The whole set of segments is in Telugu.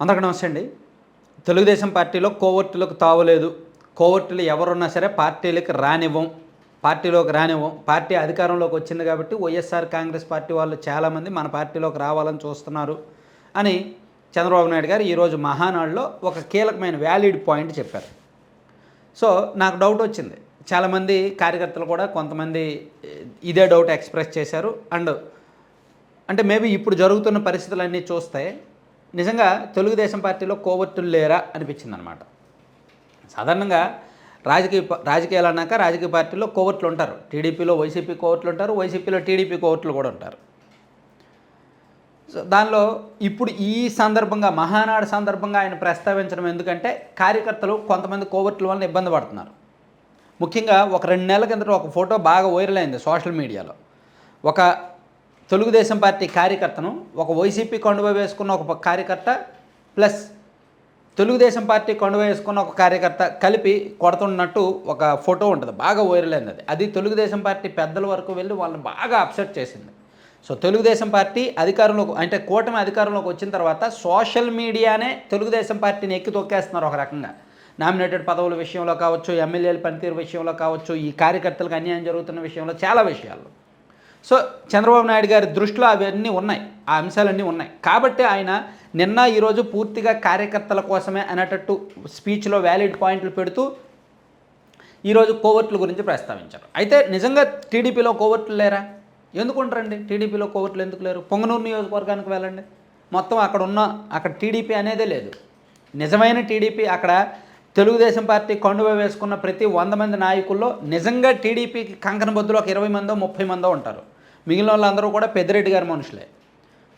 అందరికీ నమస్తే అండి. తెలుగుదేశం పార్టీలో కోవర్టులకు తావలేదు కోవర్టులు ఎవరున్నా సరే పార్టీలకు రానివ్వం. పార్టీలోకి రానివ్వం. పార్టీ అధికారంలోకి వచ్చింది కాబట్టి వైఎస్ఆర్ కాంగ్రెస్ పార్టీ వాళ్ళు చాలామంది మన పార్టీలోకి రావాలని చూస్తున్నారు అని చంద్రబాబు నాయుడు గారు ఈరోజు మహానాడులో ఒక కీలకమైన వ్యాలిడ్ పాయింట్ చెప్పారు. సో నాకు డౌట్ వచ్చింది. చాలామంది కార్యకర్తలు కూడా కొంతమంది ఇదే డౌట్ ఎక్స్ప్రెస్ చేశారు. అండ్ అంటే మేబీ ఇప్పుడు జరుగుతున్న పరిస్థితులన్నీ చూస్తే నిజంగా తెలుగుదేశం పార్టీలో కోవర్టులు లేరా అనిపించింది అనమాట సాధారణంగా రాజకీయ రాజకీయాలు అన్నాక రాజకీయ పార్టీలో కోవర్ట్లు ఉంటారు. టీడీపీలో వైసీపీ కోవర్ట్లు ఉంటారు వైసీపీలో టీడీపీ కోవర్ట్లు కూడా ఉంటారు. సో దానిలో ఇప్పుడు ఈ సందర్భంగా మహానాడు సందర్భంగా ఆయన ప్రస్తావించడం ఎందుకంటే కార్యకర్తలు కొంతమంది కోవర్ట్ల వలన ఇబ్బంది పడుతున్నారు. ముఖ్యంగా ఒక రెండు నెలల కిందట ఒక ఫోటో బాగా వైరల్ అయింది సోషల్ మీడియాలో. ఒక తెలుగుదేశం పార్టీ కార్యకర్తను ఒక వైసీపీ కండువ వేసుకున్న ఒక కార్యకర్త ప్లస్ తెలుగుదేశం పార్టీ కండువ వేసుకున్న ఒక కార్యకర్త కలిపి కొడుతున్నట్టు ఒక ఫోటో ఉంటుంది. బాగా వైరల్ అయినది. అది అది తెలుగుదేశం పార్టీ పెద్దల వరకు వెళ్ళి వాళ్ళని బాగా అప్సెట్ చేసింది. సో తెలుగుదేశం పార్టీ అధికారంలోకి అంటే కూటమి అధికారంలోకి వచ్చిన తర్వాత సోషల్ మీడియానే తెలుగుదేశం పార్టీని ఎక్కి తొక్కేస్తున్నారు ఒక రకంగా. నామినేటెడ్ పదవుల విషయంలో కావచ్చు ఎమ్మెల్యేల పనితీరు విషయంలో కావచ్చు ఈ కార్యకర్తలకు అన్యాయం జరుగుతున్న విషయంలో చాలా విషయాల్లో. సో చంద్రబాబు నాయుడు గారి దృష్టిలో అవన్నీ ఉన్నాయి ఆ అంశాలన్నీ ఉన్నాయి. కాబట్టి ఆయన నిన్న ఈరోజు పూర్తిగా కార్యకర్తల కోసమే అనేటట్టు స్పీచ్లో వ్యాలిడ్ పాయింట్లు పెడుతూ ఈరోజు కోవర్ట్ల గురించి ప్రస్తావించారు. అయితే నిజంగా టీడీపీలో కోవర్ట్లు లేరా? ఎందుకు ఉంటారండి టీడీపీలో కోవర్ట్లు ఎందుకు లేరు? పొంగనూరు నియోజకవర్గానికి వెళ్ళండి. మొత్తం అక్కడ ఉన్న అక్కడ టీడీపీ అనేదే లేదు. నిజమైన టీడీపీ అక్కడ తెలుగుదేశం పార్టీ కండువ వేసుకున్న ప్రతి వంద మంది నాయకుల్లో నిజంగా టీడీపీకి కంకణ బొద్దులో ఒక ఇరవై మందో ముప్పై మందో ఉంటారు. మిగిలిన వాళ్ళందరూ కూడా పెద్దిరెడ్డి గారి మనుషులే.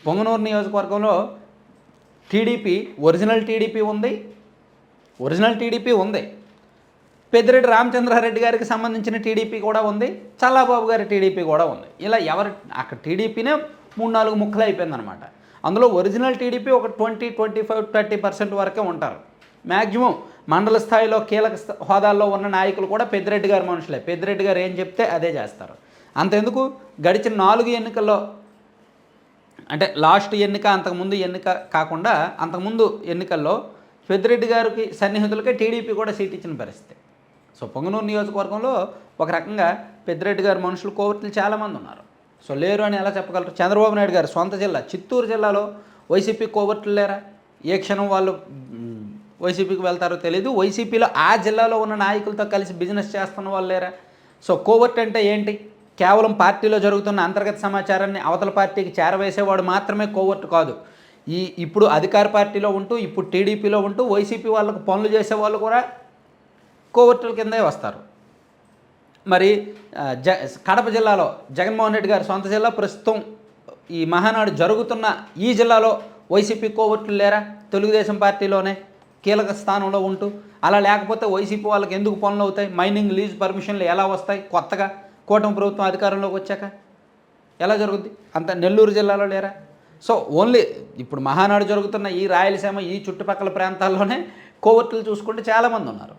పొంగనూరు నియోజకవర్గంలో టీడీపీ ఒరిజినల్ టీడీపీ ఉంది. ఒరిజినల్ టీడీపీ ఉంది. పెద్దిరెడ్డి రామచంద్రారెడ్డి గారికి సంబంధించిన టీడీపీ కూడా ఉంది. చల్లాబాబు గారి టీడీపీ కూడా ఉంది. ఇలా ఎవరు అక్కడ టీడీపీనే మూడు నాలుగు ముక్కలు అయిపోయిందనమాట అందులో ఒరిజినల్ టీడీపీ ఒక twenty twenty five thirty percent వరకే ఉంటారు. మ్యాక్సిమం మండల స్థాయిలో కీలక హోదాల్లో ఉన్న నాయకులు కూడా పెద్దిరెడ్డి గారి మనుషులే. పెద్దిరెడ్డి గారు ఏం చెప్తే అదే చేస్తారు. అంతెందుకు? గడిచిన నాలుగు ఎన్నికల్లో అంటే లాస్ట్ ఎన్నిక అంతకుముందు ఎన్నిక కాకుండా అంతకుముందు ఎన్నికల్లో పెద్దిరెడ్డి గారికి సన్నిహితులకే టీడీపీ కూడా సీట్ ఇచ్చిన పరిస్థితి. సో పొంగనూరు నియోజకవర్గంలో ఒక రకంగా పెద్దిరెడ్డి గారి మనుషులు కోవర్తులు చాలామంది ఉన్నారు. సో లేరు అని ఎలా చెప్పగలరు? చంద్రబాబు నాయుడు గారు సొంత జిల్లా చిత్తూరు జిల్లాలో వైసీపీ కోవర్టులు లేరా? ఏ క్షణం వాళ్ళు వైసీపీకి వెళ్తారో తెలియదు వైసీపీలో ఆ జిల్లాలో ఉన్న నాయకులతో కలిసి బిజినెస్ చేస్తున్న వాళ్ళు లేరా? సో కోవర్ట్ అంటే ఏంటి? కేవలం పార్టీలో జరుగుతున్న అంతర్గత సమాచారాన్ని అవతల పార్టీకి చేరవేసేవాడు మాత్రమే కోవర్ట్ కాదు. ఈ ఇప్పుడు అధికార పార్టీలో ఉంటూ ఇప్పుడు టీడీపీలో ఉంటూ వైసీపీ వాళ్ళకు పనులు చేసేవాళ్ళు కూడా కోవర్టుల కిందే వస్తారు. మరి జ కడప జిల్లాలో జగన్మోహన్ రెడ్డి గారి సొంత జిల్లా ప్రస్తుతం ఈ మహానాడు జరుగుతున్న ఈ జిల్లాలో వైసీపీ కోవర్టులు లేరా? తెలుగుదేశం పార్టీలోనే కీలక స్థానంలో ఉంటూ అలా లేకపోతే వైసీపీ వాళ్ళకి ఎందుకు పనులు అవుతాయి? మైనింగ్ లీజ్ పర్మిషన్లు ఎలా వస్తాయి? కొత్తగా కూటమి ప్రభుత్వం అధికారంలోకి వచ్చాక ఎలా జరుగుద్ది? అంత నెల్లూరు జిల్లాలో లేరా? సో ఓన్లీ ఇప్పుడు మహానాడు జరుగుతున్న ఈ రాయలసీమ ఈ చుట్టుపక్కల ప్రాంతాల్లోనే కోవర్టులు చూసుకుంటే చాలామంది ఉన్నారు.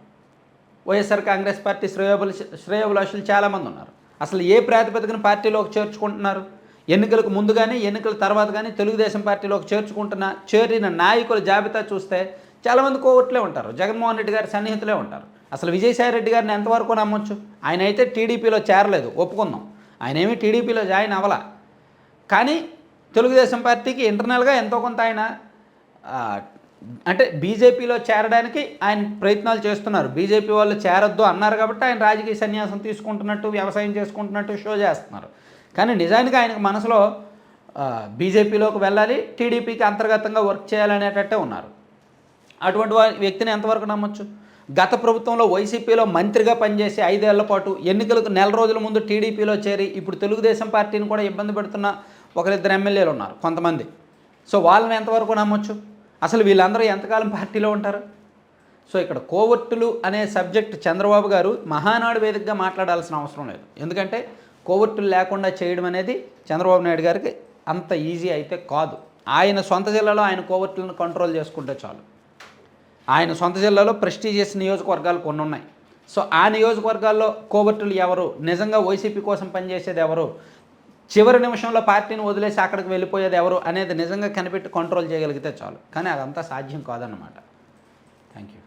వైఎస్ఆర్ కాంగ్రెస్ పార్టీ శ్రేయోబుల శ్రేయోభిలాషులు చాలామంది ఉన్నారు. అసలు ఏ ప్రాతిపదికన పార్టీలోకి చేర్చుకుంటున్నారు? ఎన్నికలకు ముందు కానీ ఎన్నికల తర్వాత కానీ తెలుగుదేశం పార్టీలోకి చేర్చుకుంటున్న చేరిన నాయకుల జాబితా చూస్తే చాలామంది కోవట్లే ఉంటారు. జగన్మోహన్ రెడ్డి గారి సన్నిహితులే ఉంటారు. అసలు విజయసాయి రెడ్డి గారిని ఎంతవరకు నమ్మొచ్చు? ఆయన అయితే టీడీపీలో చేరలేదు ఒప్పుకుందాం. ఆయన ఏమీ టీడీపీలో జాయిన్ అవ్వాల. కానీ తెలుగుదేశం పార్టీకి ఇంటర్నల్గా ఎంతో కొంత ఆయన అంటే బీజేపీలో చేరడానికి ఆయన ప్రయత్నాలు చేస్తున్నారు. బీజేపీ వాళ్ళు చేరొద్దు అన్నారు కాబట్టి ఆయన రాజకీయ సన్యాసం తీసుకుంటున్నట్టు వ్యవసాయం చేసుకుంటున్నట్టు షో చేస్తున్నారు. కానీ నిజానికి ఆయనకు మనసులో బీజేపీలోకి వెళ్ళాలి టీడీపీకి అంతర్గతంగా వర్క్ చేయాలనేటట్టే ఉన్నారు. అటువంటి వ్యక్తిని ఎంతవరకు నమ్మొచ్చు? గత ప్రభుత్వంలో వైసీపీలో మంత్రిగా పనిచేసి ఐదేళ్ళ పాటు ఎన్నికలకు నెల రోజుల ముందు టీడీపీలో చేరి ఇప్పుడు తెలుగుదేశం పార్టీని కూడా ఇబ్బంది పెడుతున్న ఒకరిద్దరు ఎమ్మెల్యేలు ఉన్నారు కొంతమంది. సో వాళ్ళని ఎంతవరకు నమ్మొచ్చు? అసలు వీళ్ళందరూ ఎంతకాలం పార్టీలో ఉంటారు? సో ఇక్కడ కోవర్టులు అనే సబ్జెక్ట్ చంద్రబాబు గారు మహానాడు వేదికగా మాట్లాడాల్సిన అవసరం లేదు. ఎందుకంటే కోవర్టులు లేకుండా చేయడం అనేది చంద్రబాబు నాయుడు గారికి అంత ఈజీ అయితే కాదు. ఆయన సొంత జిల్లాలో ఆయన కోవర్టులను కంట్రోల్ చేసుకుంటే చాలు. ఆయన సొంత జిల్లాలో ప్రెస్టీజియస్ నియోజకవర్గాలు కొన్ని ఉన్నాయి సో ఆ నియోజకవర్గాల్లో కోవర్టులు ఎవరు? నిజంగా వైసీపీ కోసం పనిచేసేది ఎవరు? చివరి నిమిషంలో పార్టీని వదిలేసి అక్కడికి వెళ్ళిపోయేది ఎవరు అనేది నిజంగా కనిపెట్టి కంట్రోల్ చేయగలిగితే చాలు. కానీ అదంతా సాధ్యం కాదన్నమాట. Thank you